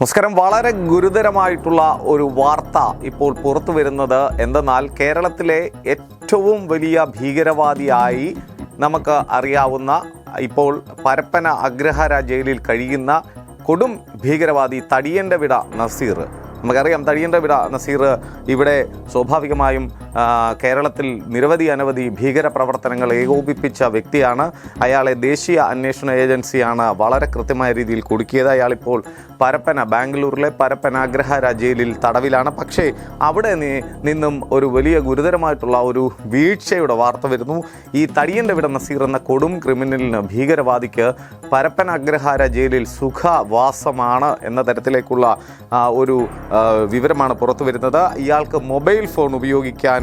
നമസ്കാരം. വളരെ ഗുരുതരമായിട്ടുള്ള ഒരു വാർത്ത ഇപ്പോൾ പുറത്തു വരുന്നത് എന്തെന്നാൽ കേരളത്തിലെ ഏറ്റവും വലിയ ഭീകരവാദിയായി നമുക്ക് അറിയാവുന്ന ഇപ്പോൾ പരപ്പന അഗ്രഹാര ജയിലിൽ കഴിയുന്ന കൊടും ഭീകരവാദി തടിയന്റെ വിട നസീർ. നമുക്കറിയാം തടിയന്റെ വിട നസീർ ഇവിടെ സ്വാഭാവികമായും കേരളത്തിൽ നിരവധി അനവധി ഭീകര പ്രവർത്തനങ്ങൾ ഏകോപിപ്പിച്ച വ്യക്തിയാണ്. അയാളെ ദേശീയ അന്വേഷണ ഏജൻസിയാണ് വളരെ കൃത്യമായ രീതിയിൽ കുടുക്കിയത്. അയാളിപ്പോൾ പരപ്പന ബാംഗ്ലൂരിലെ പരപ്പന അഗ്രഹാര ജയിലിൽ തടവിലാണ്. പക്ഷേ അവിടെ നിന്നും ഒരു വലിയ ഗുരുതരമായിട്ടുള്ള ഒരു വീഴ്ചയുടെ വാർത്ത വരുന്നു. ഈ തടിയന്റെ വിട നസീർ എന്ന കൊടും ക്രിമിനലിന് ഭീകരവാദിക്ക് പരപ്പന അഗ്രഹാര ജയിലിൽ സുഖവാസമാണ് എന്ന തരത്തിലേക്കുള്ള ഒരു വിവരമാണ് പുറത്തു വരുന്നത് ഇയാൾക്ക് മൊബൈൽ ഫോൺ ഉപയോഗിക്കാൻ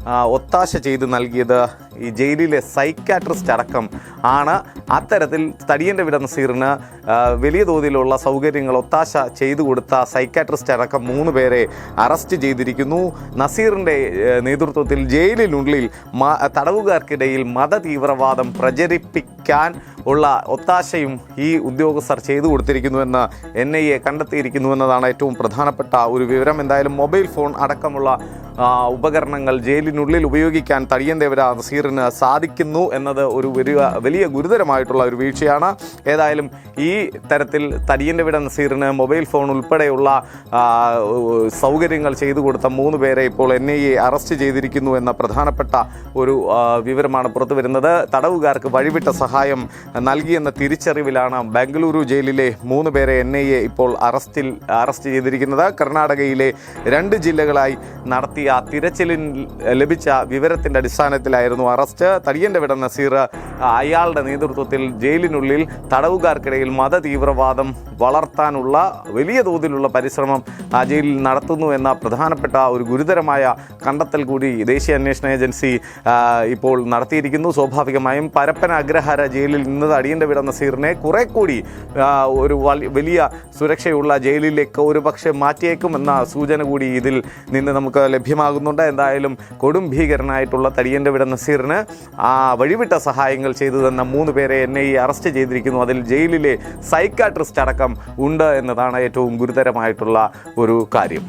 ഒത്താശ ചെയ്ത് നൽകിയത് ഈ ജയിലിലെ സൈക്കാട്രിസ്റ്റ് അടക്കം ആണ്. അത്തരത്തിൽ തടിയന്റെ വിട നസീറിന് വലിയ തോതിലുള്ള സൗകര്യങ്ങൾ ഒത്താശ ചെയ്തു കൊടുത്ത സൈക്കാട്രിസ്റ്റ് അടക്കം മൂന്ന് പേരെ അറസ്റ്റ് ചെയ്തിരിക്കുന്നു. നസീറിന്റെ നേതൃത്വത്തിൽ ജയിലിനുള്ളിൽ മ- തടവുകാർക്കിടയിൽ മതതീവ്രവാദം പ്രചരിപ്പിക്കാൻ ഉള്ള ഒത്താശയും ഈ ഉദ്യോഗസ്ഥർ ചെയ്തു കൊടുത്തിരിക്കുന്നുവെന്ന് എൻ ഐ എ കണ്ടെത്തിയിരിക്കുന്നുവെന്നതാണ് ഏറ്റവും പ്രധാനപ്പെട്ട ഒരു വിവരം. എന്തായാലും മൊബൈൽ ഫോൺ അടക്കമുള്ള ഉപകരണങ്ങൾ ഉപകരണങ്ങൾ ജയിലിനുള്ളിൽ ഉപയോഗിക്കാൻ തടിയന്തേവര നസീറിന് സാധിക്കുന്നു എന്നത് ഒരു വലിയ വലിയ ഗുരുതരമായിട്ടുള്ള ഒരു വീഴ്ചയാണ്. ഏതായാലും ഈ തരത്തിൽ തടിയന്റെ വിട നസീറിന് മൊബൈൽ ഫോൺ ഉൾപ്പെടെയുള്ള സൗകര്യങ്ങൾ ചെയ്തു കൊടുത്ത മൂന്ന് പേരെ ഇപ്പോൾ എൻ ഐ എ അറസ്റ്റ് ചെയ്തിരിക്കുന്നു എന്ന പ്രധാനപ്പെട്ട ഒരു വിവരമാണ് പുറത്തു വരുന്നത്. തടവുകാർക്ക് വഴിവിട്ട സഹായം നൽകിയെന്ന തിരിച്ചറിവിലാണ് ബംഗളൂരു ജയിലിലെ മൂന്ന് പേരെ എൻ ഐ എ ഇപ്പോൾ അറസ്റ്റിൽ അറസ്റ്റ് ചെയ്തിരിക്കുന്നത്. കർണാടകയിലെ രണ്ട് ജില്ലകളായി നടത്തിയ തിരച്ചിലിൽ ലഭിച്ച വിവരത്തിന്റെ അടിസ്ഥാനത്തിലായിരുന്നു അറസ്റ്റ്. തടിയന്റെ വിട നസീർ അയാളുടെ നേതൃത്വത്തിൽ ജയിലിനുള്ളിൽ തടവുകാർക്കിടയിൽ മതതീവ്രവാദം വളർത്താനുള്ള വലിയ തോതിലുള്ള പരിശ്രമം ആ ജയിലിൽ നടത്തുന്നു എന്ന പ്രധാനപ്പെട്ട ഒരു ഗുരുതരമായ കണ്ടെത്തൽ കൂടി ദേശീയ അന്വേഷണ ഏജൻസി ഇപ്പോൾ നടത്തിയിരിക്കുന്നു. സ്വാഭാവികമായും പരപ്പൻ അഗ്രഹാര ജയിലിൽ നിന്ന് അടിയന്റെ വിട നസീറിനെ കുറെ കൂടി ഒരു വലിയ സുരക്ഷയുള്ള ജയിലിലേക്ക് ഒരു പക്ഷേ മാറ്റിയേക്കും എന്ന സൂചന കൂടി ഇതിൽ നിന്ന് നമുക്ക് ലഭ്യമാകുന്നുണ്ട്. എന്തായാലും കൊടും ഭീകരനായിട്ടുള്ള തടിയന്റെ വിട നസീറിന് ആ വഴിവിട്ട സഹായങ്ങൾ ചെയ്തു തന്ന മൂന്ന് പേരെ എൻ ഐ അറസ്റ്റ് ചെയ്തിരിക്കുന്നു. അതിൽ ജയിലിലെ സൈക്കാട്രിസ്റ്റ് അടക്കം ഉണ്ട് എന്നതാണ് ഏറ്റവും ഗുരുതരമായിട്ടുള്ള ഒരു കാര്യം.